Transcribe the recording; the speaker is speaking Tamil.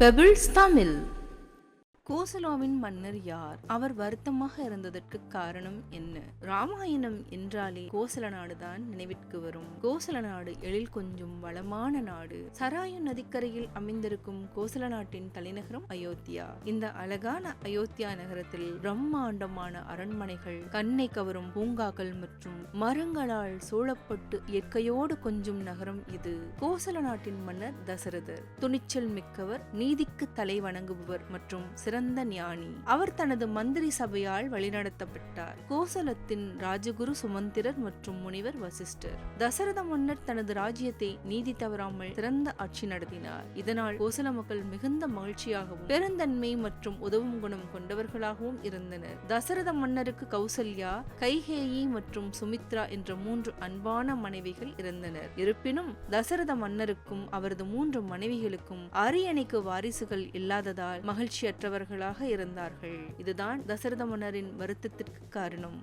பெபிள்ஸ் தமிழ். கோசலாவின் மன்னர் யார்? அவர் வருத்தமாக இருந்ததற்கு காரணம் என்ன? ராமாயணம் என்றாலே கோசல நாடுதான் நினைவிற்கு வரும். கோசல நாடு எழில் கொஞ்சம் வளமான நாடு. சராயு நதிக்கரையில் அமைந்திருக்கும் கோசல நாட்டின் தலைநகரம் அயோத்தியா. இந்த அழகான அயோத்தியா நகரத்தில் பிரம்மாண்டமான அரண்மனைகள் கண்ணை கவரும் பூங்காக்கள் மற்றும் மரங்களால் சூழப்பட்டு இயற்கையோடு கொஞ்சும் நகரம் இது. கோசல நாட்டின் மன்னர் தசரதர். துணிச்சல் மிக்கவர் நீதிக்கு தலை வணங்குபவர் மற்றும் சிறந்த ஞானி. அவர் தனது மந்திரி சபையால் வழிநடத்தப்பட்டார். கோசலத்தின் ராஜகுரு சுமந்திரர் மற்றும் முனிவர் வசிஷ்டர். தசரத மன்னர் தனது ராஜ்யத்தை நீதி தவறாமல் சிறந்த ஆட்சி நடத்தினார். இதனால் கோசல மக்கள் மிகுந்த மகிழ்ச்சியாகவும் பெருந்தன்மை மற்றும் உதவும் குணம் கொண்டவர்களாகவும் இருந்தனர். தசரத மன்னருக்கு கௌசல்யா கைகேயி மற்றும் சுமித்ரா என்ற மூன்று அன்பான மனைவிகள் இருந்தனர். இருப்பினும் தசரத மன்னருக்கும் அவரது மூன்று மனைவிகளுக்கும் அரியணைக்கு வாரிசுகள் இல்லாததால் மகிழ்ச்சியற்றவர் கொண்டவர்களாக இருந்தார்கள். இதுதான் தசரத மன்னரின் வருத்தத்திற்கு காரணம்.